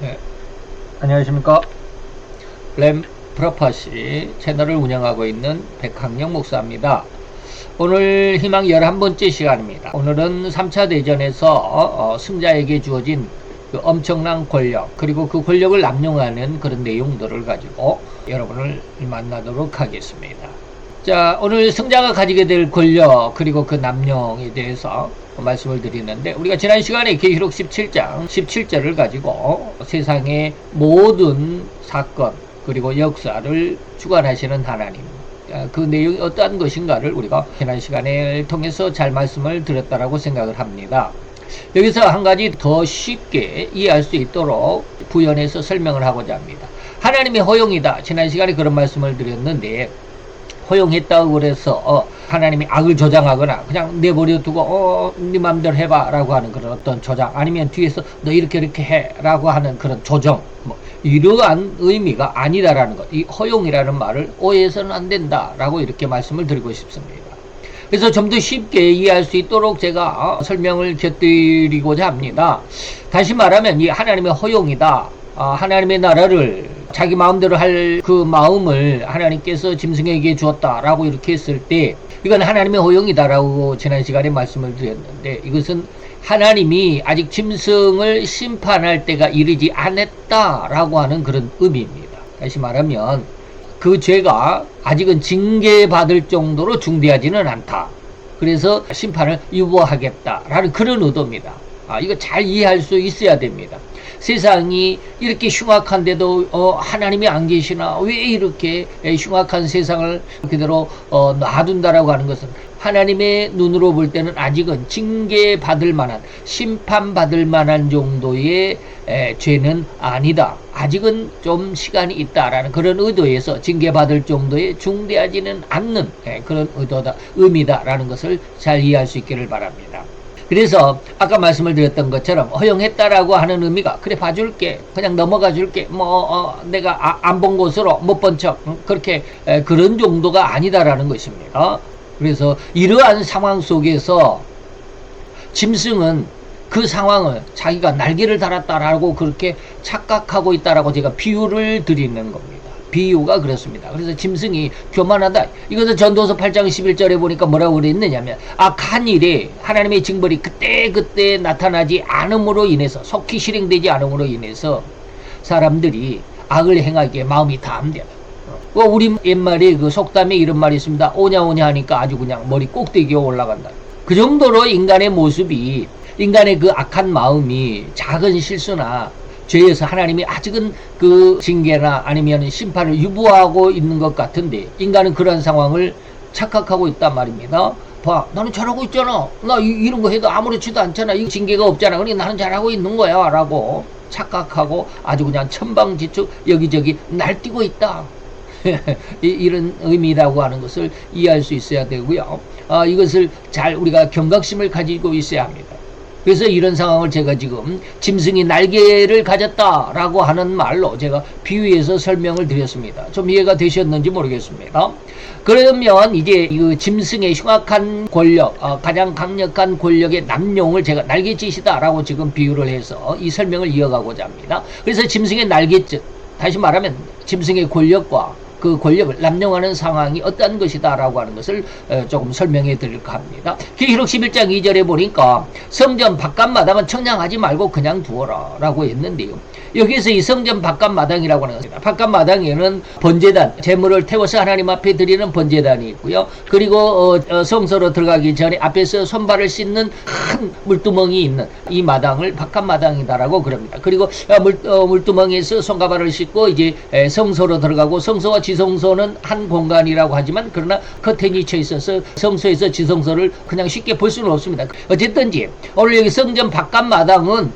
네. 안녕하십니까. 램 프로퍼시 채널을 운영하고 있는 백학영 목사입니다. 오늘 희망 11번째 시간입니다. 오늘은 3차 대전에서 어, 승자에게 주어진 그 엄청난 권력, 그리고 그 권력을 남용하는 그런 내용들을 가지고 여러분을 만나도록 하겠습니다. 자, 오늘 승자가 가지게 될 권력, 그리고 그 남용에 대해서 말씀을 드리는데, 우리가 지난 시간에 계시록 17장, 17절을 가지고 세상의 모든 사건, 그리고 역사를 주관하시는 하나님, 아, 그 내용이 어떠한 것인가를 우리가 지난 시간에 통해서 잘 말씀을 드렸다라고 생각을 합니다. 여기서 한 가지 더 쉽게 이해할 수 있도록 부연해서 설명을 하고자 합니다. 하나님의 허용이다. 지난 시간에 그런 말씀을 드렸는데, 허용했다고 그래서 어, 하나님이 악을 조장하거나 그냥 내버려 두고 어, 네 맘대로 해봐라고 하는 그런 어떤 조장 아니면 뒤에서 너 이렇게 이렇게 해라고 하는 그런 조정 뭐 이러한 의미가 아니다라는 것 이 허용이라는 말을 오해해서는 안 된다라고 이렇게 말씀을 드리고 싶습니다. 그래서 좀 더 쉽게 이해할 수 있도록 제가 어, 설명을 곁드리고자 합니다. 다시 말하면 이 하나님의 허용이다. 아, 하나님의 나라를 자기 마음대로 할 그 마음을 하나님께서 짐승에게 주었다라고 이렇게 했을 때 이건 하나님의 허용이다라고 지난 시간에 말씀을 드렸는데 이것은 하나님이 아직 짐승을 심판할 때가 이르지 않았다라고 하는 그런 의미입니다. 다시 말하면 그 죄가 아직은 징계받을 정도로 중대하지는 않다. 그래서 심판을 유보하겠다라는 그런 의도입니다. 아, 이거 잘 이해할 수 있어야 됩니다. 세상이 이렇게 흉악한데도 어, 하나님이 안 계시나 왜 이렇게 흉악한 세상을 그대로 어, 놔둔다라고 하는 것은 하나님의 눈으로 볼 때는 아직은 징계받을 만한 심판받을 만한 정도의 에, 죄는 아니다. 아직은 좀 시간이 있다라는 그런 의도에서 징계받을 정도의 중대하지는 않는 에, 그런 의도다 의미다라는 것을 잘 이해할 수 있기를 바랍니다. 그래서 아까 말씀을 드렸던 것처럼 허용했다라고 하는 의미가 그래 봐줄게 그냥 넘어가 줄게 뭐 어, 내가 안본 곳으로 못 본 척 그렇게 에, 그런 정도가 아니다라는 것입니다. 그래서 이러한 상황 속에서 짐승은 그 상황을 자기가 날개를 달았다라고 그렇게 착각하고 있다라고 제가 비유를 드리는 겁니다. 비유가 그렇습니다. 그래서 짐승이 교만하다. 이것은 전도서 8장 11절에 보니까 뭐라고 그랬느냐면 악한 일에 하나님의 징벌이 그때 그때 나타나지 않음으로 인해서 속히 실행되지 않음으로 인해서 사람들이 악을 행하기에 마음이 다함되다. 어, 우리 옛말에 그 속담에 이런 말이 있습니다. 오냐 오냐 하니까 아주 그냥 머리 꼭대기에 올라간다. 그 정도로 인간의 모습이 인간의 그 악한 마음이 작은 실수나 죄에서 하나님이 아직은 그 징계나 아니면 심판을 유보하고 있는 것 같은데 인간은 그런 상황을 착각하고 있단 말입니다. 봐, 나는 잘하고 있잖아. 나 이, 런거 해도 아무렇지도 않잖아. 이 징계가 없잖아. 그러니까 나는 잘하고 있는 거야. 라고 착각하고 아주 그냥 천방지축 여기저기 날뛰고 있다. 이런 의미라고 하는 것을 이해할 수 있어야 되고요. 아, 이것을 잘 우리가 경각심을 가지고 있어야 합니다. 그래서 이런 상황을 제가 지금 짐승이 날개를 가졌다라고 하는 말로 제가 비유해서 설명을 드렸습니다. 좀 이해가 되셨는지 모르겠습니다. 그러면 이제 이 짐승의 흉악한 권력, 어, 가장 강력한 권력의 남용을 제가 날개짓이다라고 지금 비유를 해서 이 설명을 이어가고자 합니다. 그래서 짐승의 날개짓, 다시 말하면 짐승의 권력과 그 권력을 남용하는 상황이 어떤 것이다라고 하는 것을 조금 설명해 드릴까 합니다. 계시록 11장 2절에 보니까 성전 바깥 마당은 청량하지 말고 그냥 두어라 라고 했는데요. 여기서 이 성전 바깥 마당이라고 하는 것입니다. 바깥 마당에는 번제단, 재물을 태워서 하나님 앞에 드리는 번제단이 있고요. 그리고 어, 어, 성소로 들어가기 전에 앞에서 손발을 씻는 큰 물두멍이 있는 이 마당을 바깥 마당이다라고 그럽니다. 그리고 어, 물, 어, 물두멍에서 손가발을 씻고 이제 에, 성소로 들어가고 성소와 지성소는 한 공간이라고 하지만 그러나 커튼이 쳐 있어서 성소에서 지성소를 그냥 쉽게 볼 수는 없습니다. 어쨌든지 오늘 여기 성전 바깥 마당은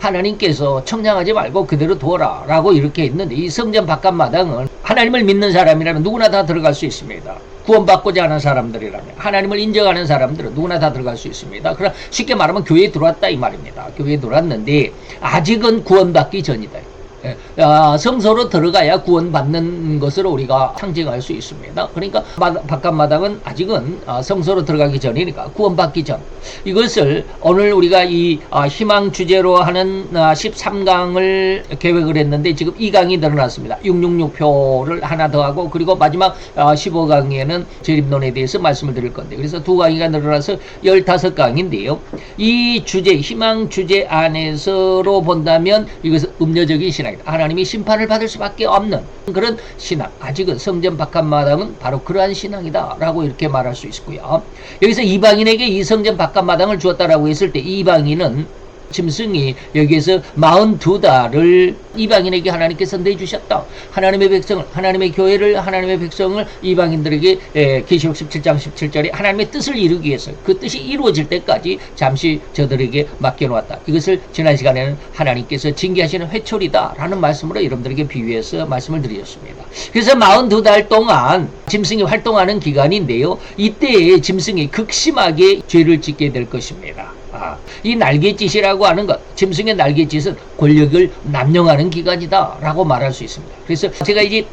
하나님께서 청량하지 말고 그대로 두어라 라고 이렇게 했는데 이 성전 바깥 마당은 하나님을 믿는 사람이라면 누구나 다 들어갈 수 있습니다. 구원받고자 하는 사람들이라면 하나님을 인정하는 사람들은 누구나 다 들어갈 수 있습니다. 그럼 쉽게 말하면 교회에 들어왔다 이 말입니다. 교회에 들어왔는데 아직은 구원받기 전이다. 예, 아, 성소로 들어가야 구원받는 것으로 우리가 상징할 수 있습니다. 그러니까 마- 바깥마당은 아직은 아, 성소로 들어가기 전이니까 구원받기 전 이것을 오늘 우리가 이 아, 희망 주제로 하는 13강을 계획을 했는데 지금 2강이 늘어났습니다. 666표를 하나 더 하고 그리고 마지막 15강에는 재림론에 대해서 말씀을 드릴 건데 그래서 두 강의가 늘어나서 15강인데요. 이 주제 희망 주제 안에서로 본다면 이것은 음료적인 신앙 이다. 하나님이 심판을 받을 수밖에 없는 그런 신앙. 아직은 성전 바깥마당은 바로 그러한 신앙이다 라고 이렇게 말할 수 있고요. 여기서 이방인에게 이 성전 바깥마당을 주었다라고 했을 때 이방인은 짐승이 여기에서 42달을 이방인에게 하나님께서 내주셨다. 하나님의 백성을, 하나님의 교회를, 하나님의 백성을 이방인들에게 에, 계시록 17장 17절에 하나님의 뜻을 이루기 위해서 그 뜻이 이루어질 때까지 잠시 저들에게 맡겨놓았다. 이것을 지난 시간에는 하나님께서 징계하시는 회초리다라는 말씀으로 여러분들에게 비유해서 말씀을 드렸습니다. 그래서 42달 동안 짐승이 활동하는 기간인데요. 이때에 짐승이 극심하게 죄를 짓게 될 것입니다. 아, 이 날갯짓이라고 하는 것, 짐승의 날갯짓은 권력을 남용하는 기간이다 라고 말할 수 있습니다. 그래서 제가 이제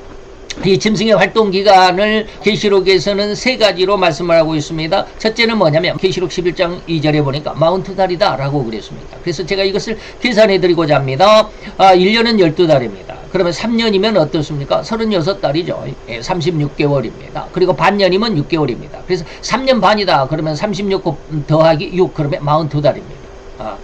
이 짐승의 활동 기간을 계시록에서는 세 가지로 말씀을 하고 있습니다. 첫째는 뭐냐면 계시록 11장 2절에 보니까 마운트 달이다라고 그랬습니다. 그래서 제가 이것을 계산해 드리고자 합니다. 아, 1년은 12달입니다. 그러면 3년이면 어떻습니까? 36달이죠. 예, 36개월입니다. 그리고 반년이면 6개월입니다. 그래서 3년 반이다. 그러면 36 곱- 더하기 6 그러면 42달입니다. 아,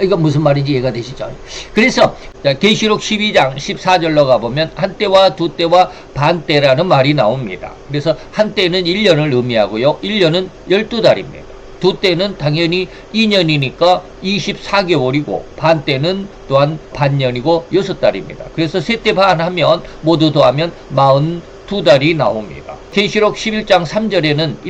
이거 무슨 말인지 이해가 되시죠? 그래서 자, 계시록 12장 14절로 가보면 한때와 두때와 반때라는 말이 나옵니다. 그래서 한때는 1년을 의미하고요. 1년은 12달입니다. 두 때는 당연히 2년이니까 24개월이고 반 때는 또한 반년이고 6달입니다. 그래서 세때반 하면 모두 더하면 42달이 나옵니다. 계시록 11장 3절에는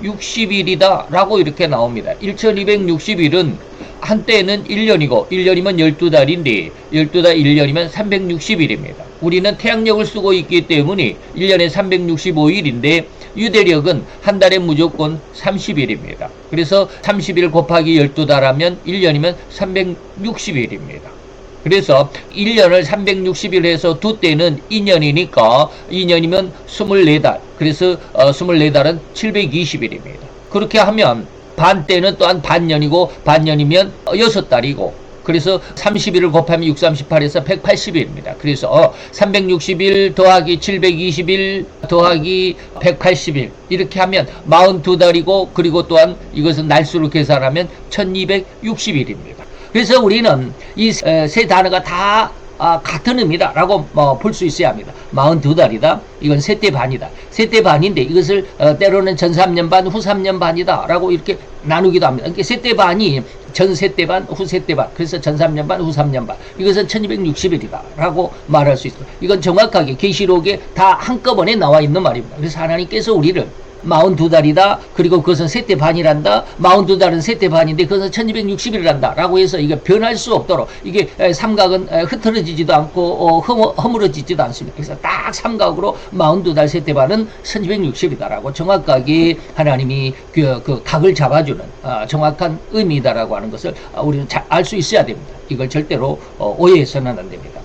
1260일이다 라고 이렇게 나옵니다. 1260일은 한때는 1년이고 1년이면 12달인데 12달 1년이면 360일입니다. 우리는 태양력을 쓰고 있기 때문에 1년에 365일인데 유대력은 한 달에 무조건 30일입니다. 그래서 30일 곱하기 12달 하면 1년이면 360일입니다. 그래서 1년을 360일 해서 두 때는 2년이니까 2년이면 24달. 그래서 어, 24달은 720일입니다. 그렇게 하면 반 때는 또한 반년이고 반년이면 6달이고 그래서 31을 곱하면 6, 38에서 180일입니다. 그래서 어, 360일 더하기 720일 더하기 180일 이렇게 하면 42달이고 그리고 또한 이것은 날수로 계산하면 1260일입니다. 그래서 우리는 이 세 단어가 다 아, 같은 의미다라고 뭐, 볼수 있어야 합니다. 42달이다. 이건 세대 반이다. 세대 반인데 이것을 어, 때로는 전 3년 반, 후 3년 반이다라고 이렇게 나누기도 합니다. 그러니까 세대 반이 전 세대 반, 후 세대 반. 그래서 전 3년 반, 후 3년 반. 이것은 1260일이다 라고 말할 수 있습니다. 이건 정확하게 계시록에 다 한꺼번에 나와 있는 말입니다. 그래서 하나님께서 우리를 42달이다. 그리고 그것은 세대 반이란다. 42달은 세대 반인데 그것은 1260일이란다. 라고 해서 이게 변할 수 없도록 이게 에, 삼각은 에, 흐트러지지도 않고 어, 허물어지지도 않습니다. 그래서 딱 삼각으로 42달 세대 반은 1260이다. 라고 정확하게 하나님이 그, 그 각을 잡아주는 아, 정확한 의미다라고 하는 것을 아, 우리는 알수 있어야 됩니다. 이걸 절대로 어, 오해해서는 안 됩니다.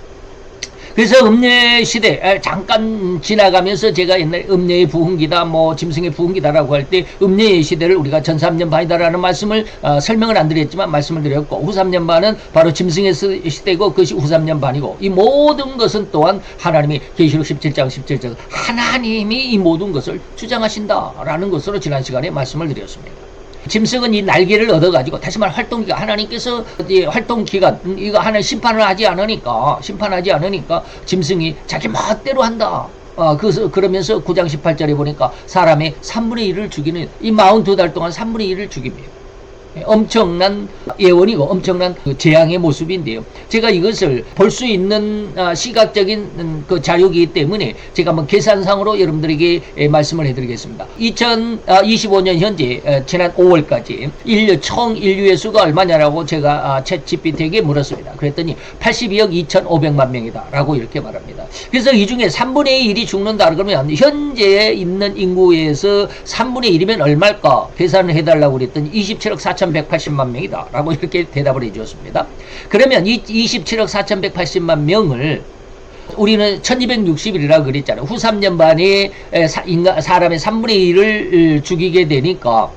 그래서 음녀 시대 에, 잠깐 지나가면서 제가 옛날 음녀의 부흥기다 뭐 짐승의 부흥기다라고 할 때 음녀의 시대를 우리가 전 3년 반이다라는 말씀을 어, 설명을 안 드렸지만 말씀을 드렸고 후 3년 반은 바로 짐승의 시- 시대고 그것이 후 3년 반이고 이 모든 것은 또한 하나님이 계시록 17장 17절 하나님이 이 모든 것을 주장하신다라는 것으로 지난 시간에 말씀을 드렸습니다. 짐승은 이 날개를 얻어가지고 다시 말 활동기가 하나님께서 이 활동기간 음, 이거 하나 심판을 하지 않으니까 심판하지 않으니까 짐승이 자기 멋대로 한다. 어, 그래서 그러면서 9장 18절에 보니까 사람의 3분의 1을 죽이는 이 42달 동안 3분의 1을 죽입니다. 예, 엄청난 예언이고 엄청난 그 재앙의 모습인데요. 제가 이것을 볼 수 있는 아, 시각적인 음, 그 자료이기 때문에 제가 한번 계산상으로 여러분들에게 예, 말씀을 해드리겠습니다. 2025년 현재 어, 지난 5월까지 인류 총 인류의 수가 얼마냐라고 제가 아, 챗 GPT에게 물었습니다. 그랬더니 82억 2,500만 명이다라고 이렇게 말합니다. 그래서 이 중에 3분의 1이 죽는다 그러면 현재 있는 인구에서 3분의 1이면 얼마일까 계산을 해달라고 그랬더니 27억 4천 4,180만 명이다. 라고 이렇게 대답을 해 주었습니다. 그러면 이 27억 4,180만 명을 우리는 1260일이라고 그랬잖아요. 후 3년 반에 사람의 3분의 1을 죽이게 되니까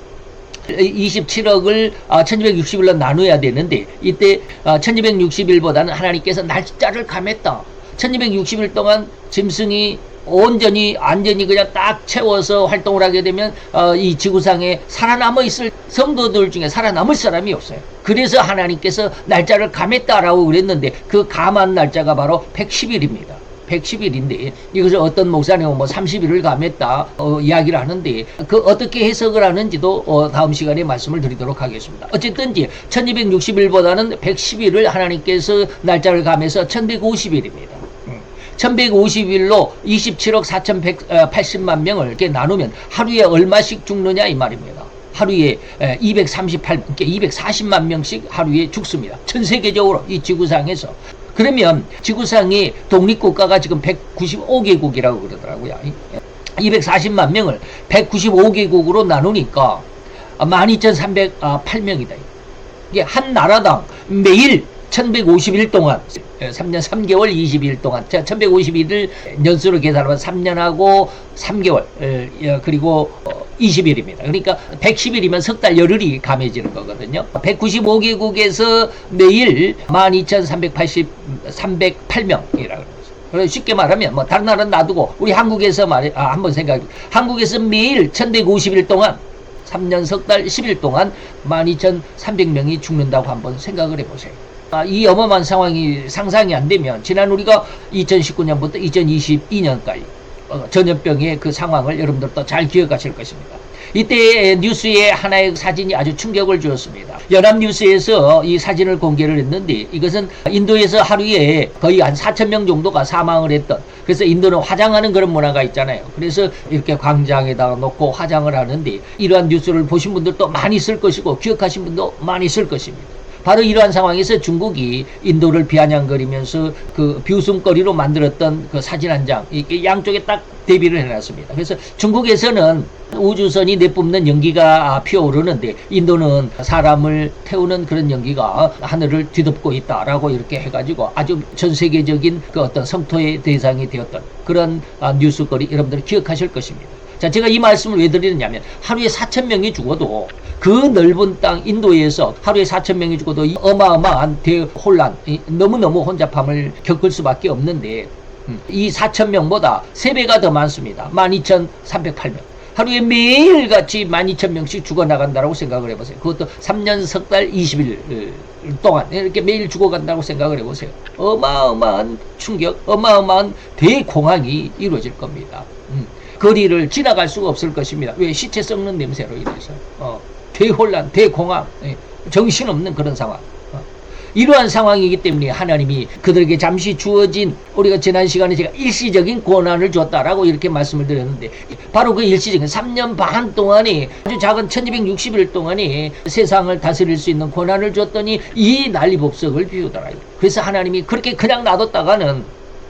27억을 1260일로 나눠야 되는데 이때 1260일보다는 하나님께서 날짜를 감했다. 1260일 동안 짐승이 온전히 완전히 그냥 딱 채워서 활동을 하게 되면 어, 이 지구상에 살아남아 있을 성도들 중에 살아남을 사람이 없어요. 그래서 하나님께서 날짜를 감했다라고 그랬는데 그 감한 날짜가 바로 110일입니다. 110일인데 이것을 어떤 목사님은 뭐 30일을 감했다 어, 이야기를 하는데 그 어떻게 해석을 하는지도 어, 다음 시간에 말씀을 드리도록 하겠습니다. 어쨌든지 1260일보다는 110일을 하나님께서 날짜를 감해서 1150일입니다. 1150일로 27억 4180만 명을 이렇게 나누면 하루에 얼마씩 죽느냐 이 말입니다. 하루에 238, 240만 명씩 하루에 죽습니다. 전 세계적으로 이 지구상에서. 그러면 지구상의 독립국가가 지금 195개국이라고 그러더라고요. 240만 명을 195개국으로 나누니까 12,308명이다. 이게 한 나라당 매일 1150일 동안 3년 3개월 20일 동안 1151을 연수로 계산하면 3년하고 3개월 그리고 20일입니다. 그러니까 110일이면 석 달 열흘이 감해지는 거거든요. 195개국에서 매일 12,380 308명이라고 그래서 쉽게 말하면 뭐 다른 나라는 놔두고 우리 한국에서 말해 아, 한번 생각해 한국에서 매일 1150일 동안 3년 석 달 10일 동안 12,300명이 죽는다고 한번 생각을 해보세요. 아, 이 어마어마한 상황이 상상이 안 되면 지난 우리가 2019년부터 2022년까지 어, 전염병의 그 상황을 여러분들도 잘 기억하실 것입니다. 이때 뉴스에 하나의 사진이 아주 충격을 주었습니다. 연합뉴스에서 이 사진을 공개를 했는데 이것은 인도에서 하루에 거의 한 4천 명 정도가 사망을 했던 그래서 인도는 화장하는 그런 문화가 있잖아요. 그래서 이렇게 광장에다가 놓고 화장을 하는데 이러한 뉴스를 보신 분들도 많이 있을 것이고 기억하신 분도 많이 있을 것입니다. 바로 이러한 상황에서 중국이 인도를 비아냥거리면서 그 비웃음거리로 만들었던 그 사진 한 장, 이게 양쪽에 딱 대비를 해놨습니다. 그래서 중국에서는 우주선이 내뿜는 연기가 피어오르는데 인도는 사람을 태우는 그런 연기가 하늘을 뒤덮고 있다라고 이렇게 해가지고 아주 전 세계적인 그 어떤 성토의 대상이 되었던 그런 아, 뉴스거리 여러분들 기억하실 것입니다. 자, 제가 이 말씀을 왜 드리느냐면 하루에 4천 명이 죽어도 그 넓은 땅 인도에서 하루에 4천 명이 죽어도 이 어마어마한 대혼란, 너무너무 혼잡함을 겪을 수밖에 없는데 음, 이 4천 명보다 3배가 더 많습니다. 12,308명. 하루에 매일같이 12,000명씩 죽어나간다고 생각을 해보세요. 그것도 3년 석 달 20일 동안 이렇게 매일 죽어간다고 생각을 해보세요. 어마어마한 충격, 어마어마한 대공황이 이루어질 겁니다. 음. 거리를 지나갈 수가 없을 것입니다. 왜? 시체 썩는 냄새로 인해서. 어, 대혼란, 대공황, 예, 정신없는 그런 상황. 어. 이러한 상황이기 때문에 하나님이 그들에게 잠시 주어진 우리가 지난 시간에 제가 일시적인 고난을 줬다라고 이렇게 말씀을 드렸는데 바로 그 일시적인 3년 반 동안에 아주 작은 1260일 동안에 세상을 다스릴 수 있는 고난을 줬더니 이 난리법석을 비우더라. 그래서 하나님이 그렇게 그냥 놔뒀다가는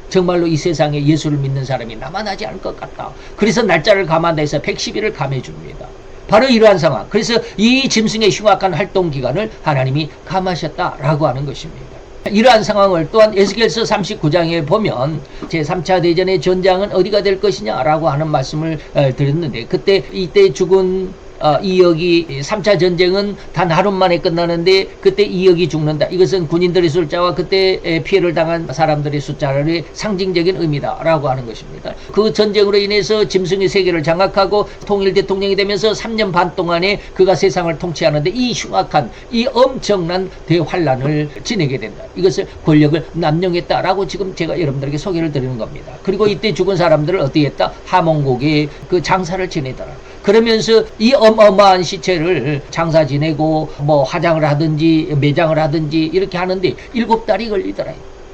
정말로 이 세상에 예수를 믿는 사람이 남아나지 않을 것 같다. 그래서 날짜를 감한다 해서 110일을 감해줍니다. 바로 이러한 상황. 그래서 이 짐승의 흉악한 활동 기간을 하나님이 감하셨다라고 하는 것입니다. 이러한 상황을 또한 에스겔서 39장에 보면 제3차 대전의 전장은 어디가 될 것이냐라고 하는 말씀을 드렸는데 그때 이때 죽은 어, 2억이 3차 전쟁은 단 하루 만에 끝나는데 그때 2억이 죽는다. 이것은 군인들의 숫자와 그때 피해를 당한 사람들의 숫자의 상징적인 의미다라고 하는 것입니다. 그 전쟁으로 인해서 짐승의 세계를 장악하고 통일 대통령이 되면서 3년 반 동안에 그가 세상을 통치하는데 이 흉악한 이 엄청난 대환란을 지내게 된다. 이것을 권력을 남용했다라고 지금 제가 여러분들에게 소개를 드리는 겁니다. 그리고 이때 죽은 사람들을 어떻게 했다? 하몽곡에 그 장사를 지내더라. 그러면서 이 어마어마한 시체를 장사 지내고 뭐 화장을 하든지 매장을 하든지 이렇게 하는데 일곱 달이 걸리더라.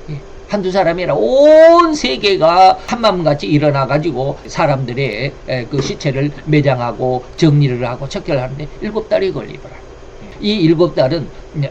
예. 한두 사람이 아니라 온 세계가 한마음같이 일어나가지고 사람들의 그 시체를 매장하고 정리를 하고 척결하는데 일곱 달이 걸리더라. 이 일곱 달은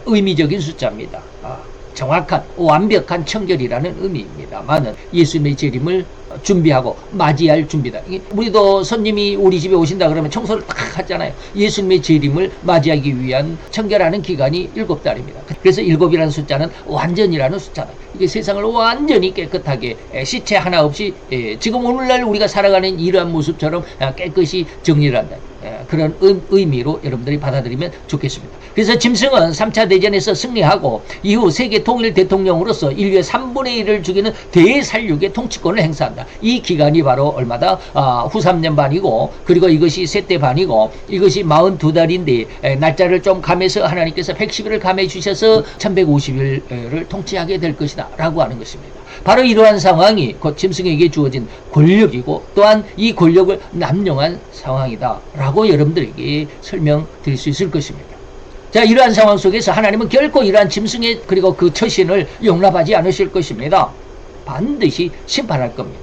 의미적인 숫자입니다. 아, 정확한 완벽한 청결이라는 의미입니다만은 예수님의 재림을 준비하고 맞이할 준비다. 우리도 손님이 우리 집에 오신다 그러면 청소를 딱 하잖아요. 예수님의 재림을 맞이하기 위한 청결하는 기간이 일곱 달입니다. 그래서 일곱이라는 숫자는 완전이라는 숫자다. 이게 세상을 완전히 깨끗하게 에, 시체 하나 없이 에, 지금 오늘날 우리가 살아가는 이러한 모습처럼 아, 깨끗이 정리를 한다. 에, 그런 의, 의미로 여러분들이 받아들이면 좋겠습니다. 그래서 짐승은 3차 대전에서 승리하고 이후 세계 통일 대통령으로서 인류의 3분의 1을 죽이는 대살육의 통치권을 행사한다. 이 기간이 바로 얼마다 아, 후 3년 반이고 그리고 이것이 세대 반이고 이것이 42달인데 에, 날짜를 좀 감해서 하나님께서 110일을 감해 주셔서 1150일을 통치하게 될 것이다 라고 하는 것입니다. 바로 이러한 상황이 곧 짐승에게 주어진 권력이고 또한 이 권력을 남용한 상황이다 라고 여러분들에게 설명드릴 수 있을 것입니다. 자, 이러한 상황 속에서 하나님은 결코 이러한 짐승의 그리고 그 처신을 용납하지 않으실 것입니다. 반드시 심판할 겁니다.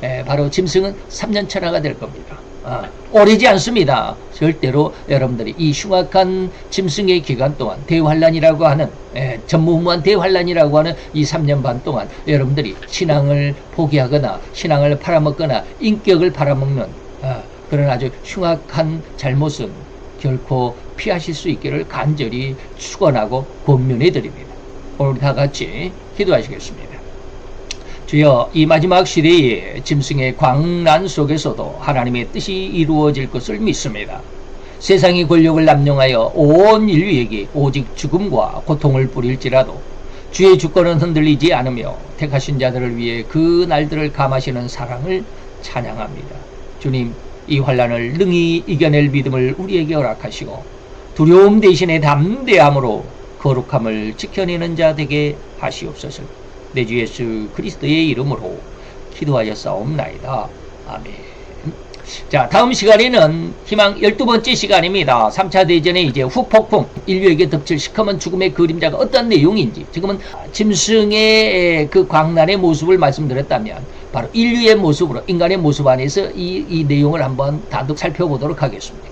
에, 바로 짐승은 3년 천하가 될 겁니다. 아, 오래지 않습니다. 절대로 여러분들이 이 흉악한 짐승의 기간 동안 대환란이라고 하는 에, 전무후무한 대환란이라고 하는 이 3년 반 동안 여러분들이 신앙을 포기하거나 신앙을 팔아먹거나 인격을 팔아먹는 아, 그런 아주 흉악한 잘못은 결코 피하실 수 있기를 간절히 축원하고 권면해 드립니다. 오늘 다 같이 기도하시겠습니다. 주여 이 마지막 시대에 짐승의 광란 속에서도 하나님의 뜻이 이루어질 것을 믿습니다. 세상이 권력을 남용하여 온 인류에게 오직 죽음과 고통을 뿌릴지라도 주의 주권은 흔들리지 않으며 택하신 자들을 위해 그 날들을 감하시는 사랑을 찬양합니다. 주님 이 환란을 능히 이겨낼 믿음을 우리에게 허락하시고 두려움 대신에 담대함으로 거룩함을 지켜내는 자 되게 하시옵소서. 내 주 예수 그리스도의 이름으로 기도하여 싸움나이다. 아멘. 자, 다음 시간에는 희망 12번째 시간입니다. 3차 대전의 이제 후폭풍, 인류에게 덮칠 시커먼 죽음의 그림자가 어떤 내용인지, 지금은 짐승의 그 광란의 모습을 말씀드렸다면, 바로 인류의 모습으로, 인간의 모습 안에서 이, 이 내용을 한번 다독 살펴보도록 하겠습니다.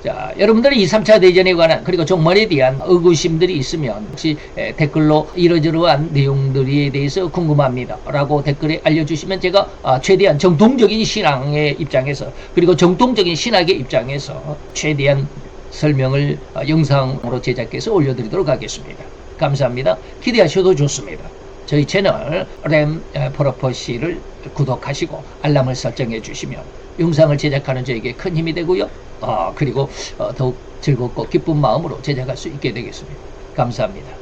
자, 여러분들이 2, 3차 대전에 관한 그리고 종말에 대한 의구심들이 있으면 혹시 에, 댓글로 이러저러한 내용들에 대해서 궁금합니다. 라고 댓글에 알려주시면 제가 아, 최대한 정통적인 신앙의 입장에서 그리고 정통적인 신학의 입장에서 최대한 설명을 아, 영상으로 제작해서 올려드리도록 하겠습니다. 감사합니다. 기대하셔도 좋습니다. 저희 채널 램 프로퍼시를 구독하시고 알람을 설정해 주시면 영상을 제작하는 저에게 큰 힘이 되고요. 어, 그리고 어, 더욱 즐겁고 기쁜 마음으로 제작할 수 있게 되겠습니다. 감사합니다.